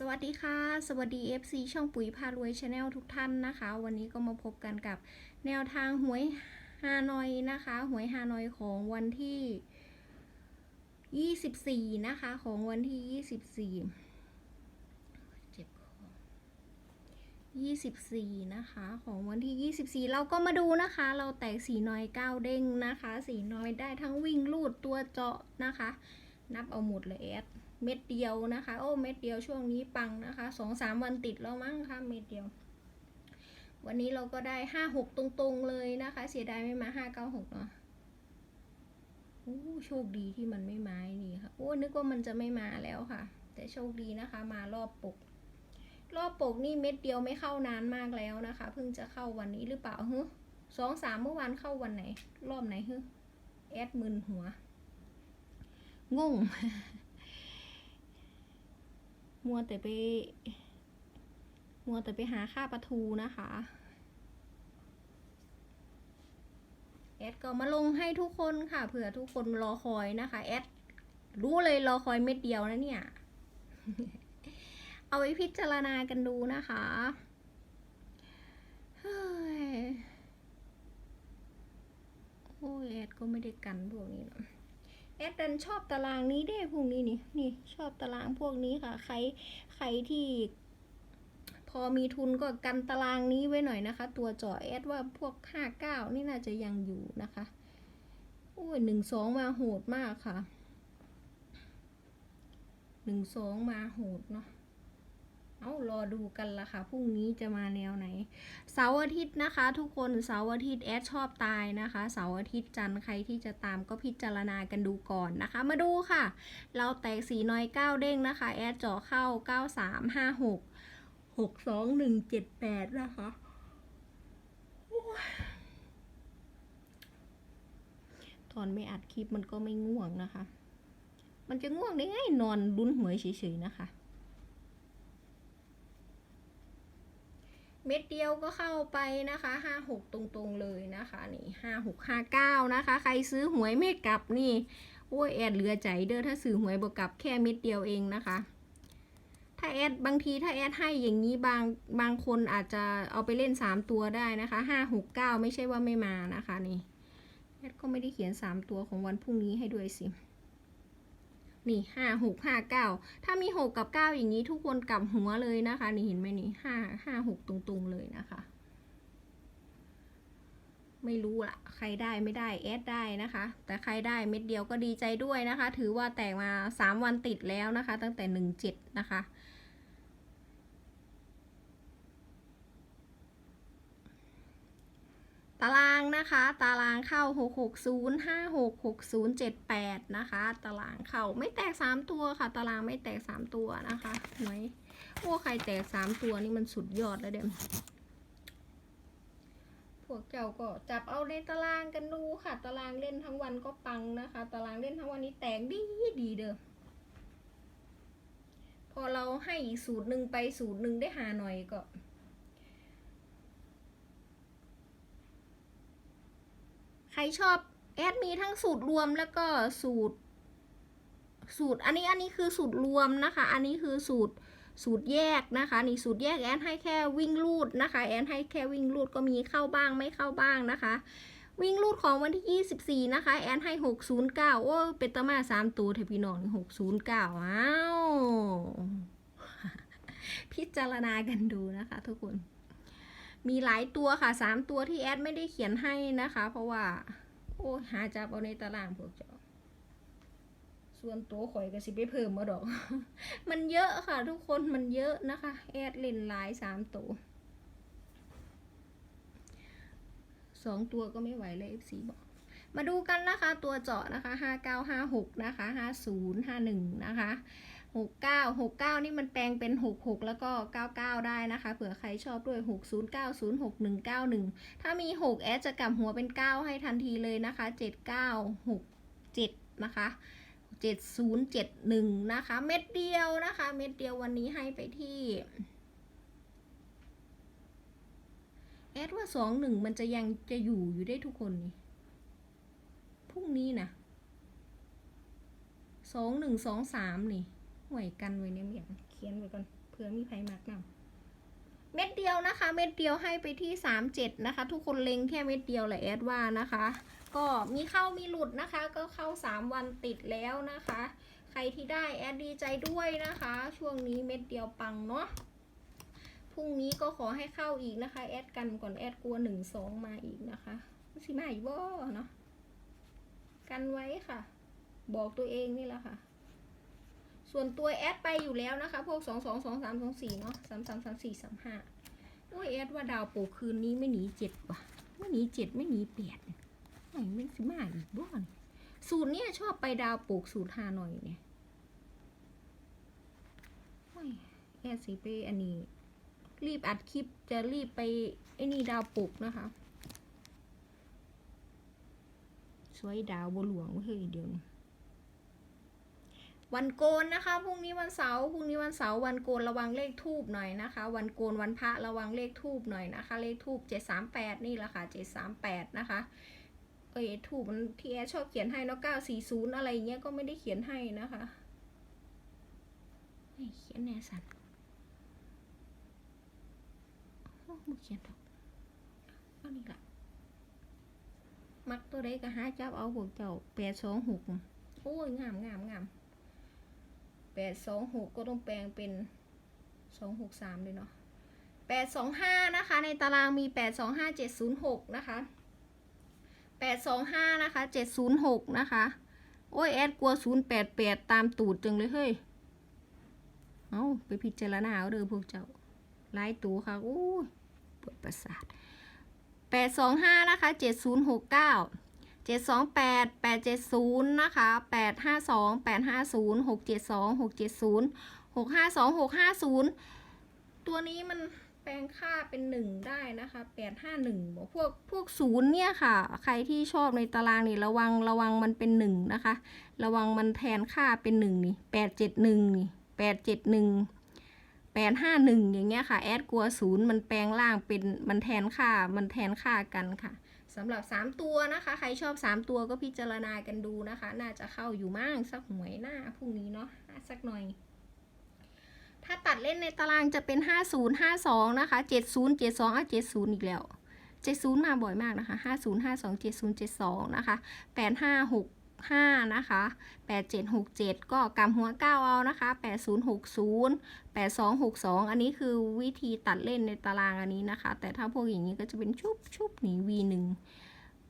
สวัสดีค่ะ สวัสดี FC ช่องปุ๋ยพารวยชาแนลทุกท่านนะคะ วันนี้ก็มาพบกันกับแนวทางหวยฮานอยนะคะหวยฮานอยของวันที่ 24 นะคะของวันที่ 24เจ็บคอ24 นะคะของวันที่ 24 เราก็มาดูนะคะ เราแตกสีน้อยเก้าเด้งนะคะ สีน้อยได้ทั้งวิ่งลูดตัวเจาะนะคะ นับเอาหมดเลยแอด เม็ดเดียวนะคะ โอ้เม็ดเดียวช่วงนี้ปังนะคะสองสามวันติดแล้วมั้งคะเม็ดเดียว วันนี้เราก็ได้ห้าหกตรงๆเลยนะคะ เสียดายไม่มาห้าเก้าหกเนาะโอ้โชคดีที่มันไม่มานี่ค่ะโอ้นึกว่ามันจะไม่มาแล้วค่ะ แต่โชคดีนะคะ มารอบปก รอบปกนี่เม็ดเดียวไม่เข้านานมากแล้วนะคะ เพิ่งจะเข้าวันนี้หรือเปล่าฮึสองสามเมื่อวานเข้าวันไหน รอบไหนฮึแอดมึนหัวงง มัวแต่ไป มัวแต่ไปหาค่าปลาทูนะคะ แอดก็มาลงให้ทุกคนค่ะ เผื่อทุกคนรอคอยนะคะ แอดรู้เลยรอคอยเม็ดเดียวนะเนี่ย เอาไว้พิจารณากันดูนะคะเฮ้ยโอ้ยแอดก็ไม่ได้กันพวกนี้เนอะ แอดดันชอบตารางนี้เด้พวกนี้นี่นี่ชอบตารางพวกนี้ค่ะ ใครใครที่ พอมีทุนก็กันตารางนี้ไว้หน่อยนะคะ ตัวเจาะแอดว่าพวกห้าเก้านี่น่าจะยังอยู่นะคะโอ้ยหนึ่งสองมาโหดมากค่ะหนึ่งสองมาโหดเนาะ เอารอดูกันละค่ะพรุ่งนี้จะมาแนวไหน เสาร์อาทิตย์นะคะ ทุกคนเสาร์อาทิตย์แอดชอบตายนะคะเสาร์อาทิตย์จันทร์ใครที่จะตามก็พิจารณากันดูก่อนนะคะ มาดูค่ะ เราแตกสีน้อยเก้าเด้งนะคะ แอดจาะเข้าเก้าสามห้าหกหกสองหนึ่งเจ็ดแปดนะคะตอนไม่อัดคลิปมันก็ไม่ง่วงนะคะ มันจะง่วงได้ไงนอนลุ้นหวยเฉยๆนะคะ เม็ดเดียวก็เข้าไปนะคะห้าหกตรงๆเลยนะคะนี่ห้าหกห้าเก้านะคะ ใครซื้อหวยไม่กลับนี่โอ้ยแอดเหลือใจเด้อถ้าซื้อหวยบวกกลับแค่เม็ดเดียวเองนะคะ ถ้าแอดบางทีถ้าแอดให้อย่างนี้บางบางคนอาจจะเอาไปเล่นสามตัวได้นะคะห้าหกเก้าไม่ใช่ว่าไม่มานะคะนี่แอดก็ไม่ได้เขียนสามตัวของวันพรุ่งนี้ให้ด้วยสิ นี่ห้าหกห้าเก้าถ้ามีหกกับเก้าอย่างนี้ทุกคนกลับหัวเลยนะคะ นี่เห็นไหมนี่ห้าห้าหกตรงๆเลยนะคะ ไม่รู้ละใครได้ไม่ได้แอดได้นะคะ แต่ใครได้เม็ดเดียวก็ดีใจด้วยนะคะ ถือว่าแตกมาสามวันติดแล้วนะคะ ตั้งแต่หนึ่งเจ็ดนะคะ ตารางนะคะ ตารางเข้า 6 6 0 5 6 6 0 7 8 นะคะ ตารางเข้าไม่แตก 3 ตัวค่ะ ตารางไม่แตก 3 ตัวนะคะหวยโอ้ใครแตก 3 ตัวนี่มันสุดยอดแล้วเด็มพวกเจ้าก็จับเอาในตารางกันดูค่ะ ตารางเล่นทั้งวันก็ปังนะคะ ตารางเล่นทั้งวันนี้แตกดีดีเด้อพอเราให้อีกสูตรหนึ่งไปสูตรหนึ่งได้หาหน่อยก็ ใค รชอบแอดมีทั้งสูตรรวมแล้วก็สูตร สูตรอันนี้อันนี้คือสูตรรวมนะคะ อันนี้คือสูตรสูตรแยกนะคะนี่สูตรแยกแอดให้แค่วิ่งลูดนะคะแอดให้แค่วิ่งลูดก็มีเข้าบ้างไม่เข้าบ้างนะคะ วิ่งลูดของวันที่ 24 นะคะแอดให้ 609 โอ้เป็นตมาสามตัวเทพี่น้อง609 อ้าว พิจารณากันดูนะคะทุกคน มีหลายตัวค่ะสามตัวที่แอดไม่ได้เขียนให้นะคะ เพราะว่า โอ้หาจับเอาในตารางพวกเจ้าส่วนตัวข่อยก็สิไปเพิ่มมาดอก มันเยอะค่ะ ทุกคนมันเยอะนะคะ แอดเล่นหลายสามตัวสองตัวก็ไม่ไหวเลย FC บอก มาดูกันนะคะ ตัวเจาะนะคะห้าเก้าห้าหกนะคะห้าศูนย์ห้าหนึ่งนะคะ หกเก้าหกเก้านี่มันแปลงเป็นหกหกแล้วก็เก้าเก้าได้นะคะ เผื่อใครชอบด้วยหกศูนย์เก้าศูนย์หกหนึ่งเก้าหนึ่งถ้ามีหกแอดจะกลับหัวเป็นเก้าให้ทันทีเลยนะคะเจ็ดเก้าหกเจ็ดนะคะเจ็ดศูนย์เจ็ดหนึ่งนะคะ เม็ดเดียวนะคะ เม็ดเดียววันนี้ให้ไปที่แอดว่าสองหนึ่งมันจะยังจะอยู่อยู่ได้ทุกคนนี่พรุ่งนี้นะสองหนึ่งสองสามนี่ ห่วยกันไว้เนี่ยเมียเขียนไว้ก่อนเผื่อมีไผมักนำเม็ดเดียวนะคะ เม็ดเดียวให้ไปที่สามเจ็ดนะคะ ทุกคนเล็งแค่เม็ดเดียวแหละแอดว่านะคะ ก็มีเข้ามีหลุดนะคะ ก็เข้าสามวันติดแล้วนะคะ ใครที่ได้แอดดีใจด้วยนะคะ ช่วงนี้เม็ดเดียวปังเนาะพรุ่งนี้ก็ขอให้เข้าอีกนะคะ แอดกันก่อนแอดกลัวหนึ่งสองมาอีกนะคะสิมาอีกบ่เนาะกันไว้ค่ะ บอกตัวเองนี่แหละค่ะ ส่วนตัวแอดไปอยู่แล้วนะคะ พวกสองสองสองสามสองสี่เนาะสามสามสามสี่สามห้าโอ้ยแอดว่าดาวโปกคืนนี้ไม่หนีเจ็ดว่ะ ไม่หนีเจ็ดไม่หนีแปดไอ้ไม่สิมาอีกบ่เนี่ยสูตรเนี้ยชอบไปดาวโปกสูตรหาหน่อยเนี่ยโอ้ยแอดสิไปอันนี้ รีบอัดคลิปจะรีบไปไอ้นี่ดาวโปกนะคะ สวยดาวบหลวงเฮ้ยเดี๋ยว วันโกนนะคะพรุ่งนี้วันเสาร์พรุ่งนี้วันเสาร์วันโกนระวังเลขทูบหน่อยนะคะ วันโกนวันพระระวังเลขทูบหน่อยนะคะ เลขทูบเจ็ดสามแปดนี่แหละค่ะเจ็ดสามแปดนะคะเอ้ยทูบมันที่แอชอบเขียนให้เนาะเก้าสี่ศูนย์อะไรเงี้ยก็ไม่ได้เขียนให้นะคะไม่เขียนแน่สันโอ้เขียนดอกเอานี่ละมักตัวใดก็หาจับเอาพวกเจ้าแปดสองหกโอ้ยงามงามงาม แปดสองหกก็ต้องแปลงเป็นสองหกสามเลยเนาะแปดสองห้านะคะ ในตารางมีแปดสองห้าเจ็ดศูนย์หกนะคะแปดสองห้านะคะเจ็ดศูนย์หกนะคะ โอ้ย แอดกลัวศูนย์แปดแปดตามตูดจังเลยเฮ้ย เอาไปพิจารณาเอาเด้อพวกเจ้าไล่ตูค่ะโอ้ยปวดประสาทแปดสองห้านะคะเจ็ดศูนย์หกเก้า เจ็ดสองแปดแปดเจ็ดศูนย์นะคะแปดห้าสองแปดห้าศูนย์หกเจ็ดสองหกเจ็ดศูนย์หกห้าสองหกห้าศูนย์ตัวนี้มันแปลงค่าเป็นหนึ่งได้นะคะแปดห้าหนึ่งพวกพวกศูนย์เนี่ยค่ะ ใครที่ชอบในตารางนี่ระวังระวังมันเป็นหนึ่งนะคะ ระวังมันแทนค่าเป็นหนึ่งนี่แปดเจ็ดหนึ่งนี่แปดเจ็ดหนึ่งแปดห้าหนึ่งอย่างเงี้ยค่ะ แอดกลัวศูนย์มันแปลงร่างเป็นมันแทนค่ามันแทนค่ากันค่ะ สำหรับ 3 ตัวนะคะ ใครชอบ 3 ตัวก็พิจารณากันดูนะคะ น่าจะเข้าอยู่มั่งสักหวยหน้าพรุ่งนี้เนาะสักหน่อย ถ้าตัดเล่นในตารางจะเป็น 50 52 นะคะ 70 72อะ70 อีกแล้ว 70 มาบ่อยมากนะคะ 50 52 70 72 นะคะ 5 นะคะ 8767 ก็กำหัว 9 เอานะคะ 8060 8262 อันนี้คือวิธีตัดเล่นในตารางอันนี้นะคะ แต่ถ้าพวกอย่างนี้ก็จะเป็นชุบชุบหนี V1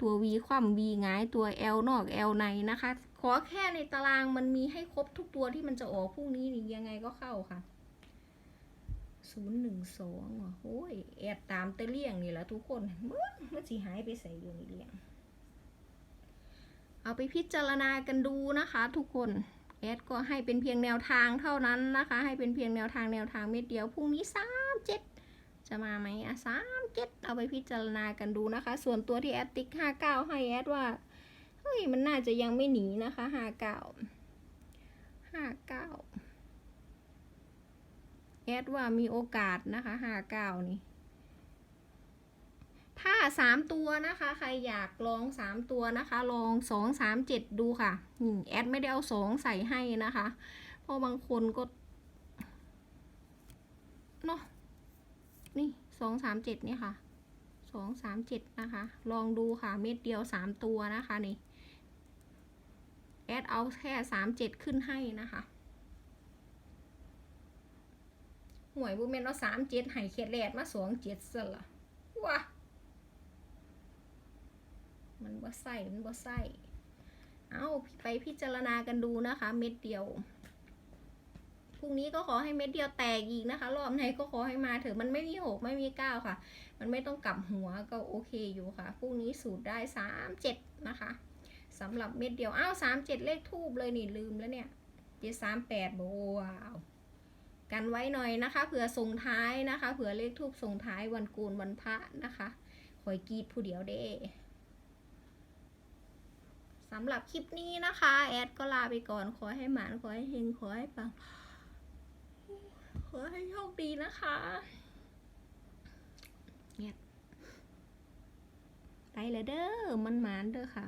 ตัว V คว่ำ V งายตัว L นอก L ในนะคะ ขอแค่ในตารางมันมีให้ครบทุกตัวที่มันจะออกพรุ่งนี้นี่ยังไงก็เข้าค่ะ012อะโอ้ยแอดตามแตเลี่ยงนี่แหละทุกคนเมื่อมันสิหายไปใส่อยู่ในเลี่ยง เอาไปพิจารณากันดูนะคะ ทุกคนแอดก็ให้เป็นเพียงแนวทางเท่านั้นนะคะ ให้เป็นเพียงแนวทางแนวทางเม็ดเดียวพรุ่งนี้สามเจ็ดจะมาไหมอะสามเจ็ดเอาไปพิจารณากันดูนะคะ ส่วนตัวที่แอดติ๊กห้าเก้าให้แอดว่าเฮ้ยมันน่าจะยังไม่หนีนะคะห้าเก้าห้าเก้าแอดว่ามีโอกาสนะคะห้าเก้านี่ ถ้าสามตัวนะคะ ใครอยากลองสามตัวนะคะ ลองสองสามเจ็ดดูค่ะนี่แอดไม่ได้เอาสองใส่ให้นะคะ เพราะบางคนก็เนาะนี่สองสามเจ็ดนี่ค่ะสองสามเจ็ดนะคะ ลองดูค่ะ เม็ดเดียวสามตัวนะคะนี่แอดเอาแค่สามเจ็ดขึ้นให้นะคะหวยบุเมนเอาสามเจ็ดให้เขียดแรดมาสองเจ็ดซะละว้า มันบ่ใส่มันบ่ใส่เอาไปพิจารณากันดูนะคะ เม็ดเดียวพรุ่งนี้ก็ขอให้เม็ดเดียวแตกอีกนะคะ รอบไหนก็ขอให้มาเถอะมันไม่มีหกไม่มีเก้าค่ะ มันไม่ต้องกลับหัวก็โอเคอยู่ค่ะพรุ่งนี้สูตรได้สามเจ็ดนะคะสำหรับเม็ดเดียวอ้าวสามเจ็ดเลขทูบเลยนี่ลืมแล้วเนี่ยเจ็ดสามแปดว้าวกันไว้หน่อยนะคะเผื่อส่งท้ายนะคะเผื่อเลขทูบส่งท้ายวันโกนวันพระนะคะคอยกรีดผู้เดียวเด้ สำหรับคลิปนี้นะคะ แอดก็ลาไปก่อนขอให้หมานขอให้เฮงขอให้ปังขอให้โชคดีนะคะเนี่ยไปเลยเด้อมันหมานเด้อค่ะ